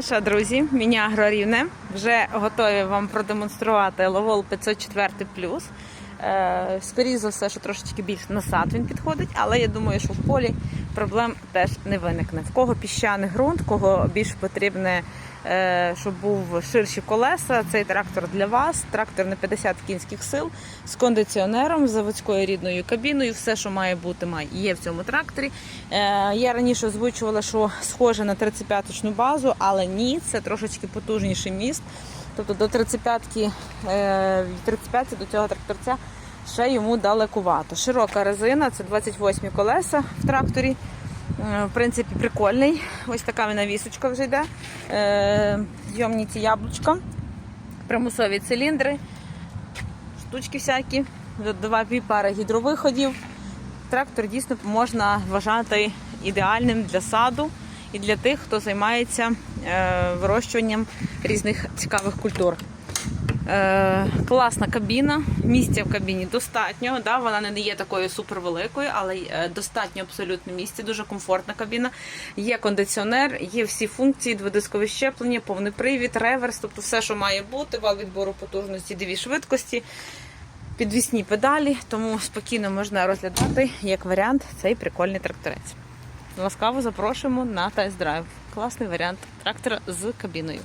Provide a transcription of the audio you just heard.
Ну що, друзі, міні Агрорівне. Вже готові вам продемонструвати Ловол 504 Е, Скоріше за все, що трошечки більш на сад він підходить, але я думаю, що в полі проблем теж не виникне. В кого піщаний ґрунт, кого більш потрібне, е, щоб був ширші колеса. Цей трактор для вас. Трактор на 50 кінських сил з кондиціонером, з заводською рідною кабіною. Все, що має бути, має є в цьому тракторі. Е, Я раніше озвучувала, що схоже на 35-ку базу, але ні, це трошечки потужніший міст. Тобто до 35-ки, е, від 35 до цього тракторця ще йому далекувато. Широка резина, це 28 колеса в тракторі. Е, В принципі, прикольний. Ось така вона вісочка вже йде. Е, Зйомні ці яблучка, примусові циліндри, штучки всякі, два пари гідровиходів. Трактор дійсно можна вважати ідеальним для саду і для тих, хто займається е, вирощуванням різних цікавих культур. Е, класна кабіна, місця в кабіні достатньо. Да? Вона не є такою супервеликою, але е, достатньо абсолютно місця, дуже комфортна кабіна. Є кондиціонер, є всі функції, дводискове щеплення, повний привід, реверс, тобто все, що має бути, вал відбору потужності, дві швидкості. Підвісні педалі, тому спокійно можна розглядати як варіант цей прикольний тракторець. Ласкаво запрошуємо на тест-драйв. Класний варіант трактора з кабіною.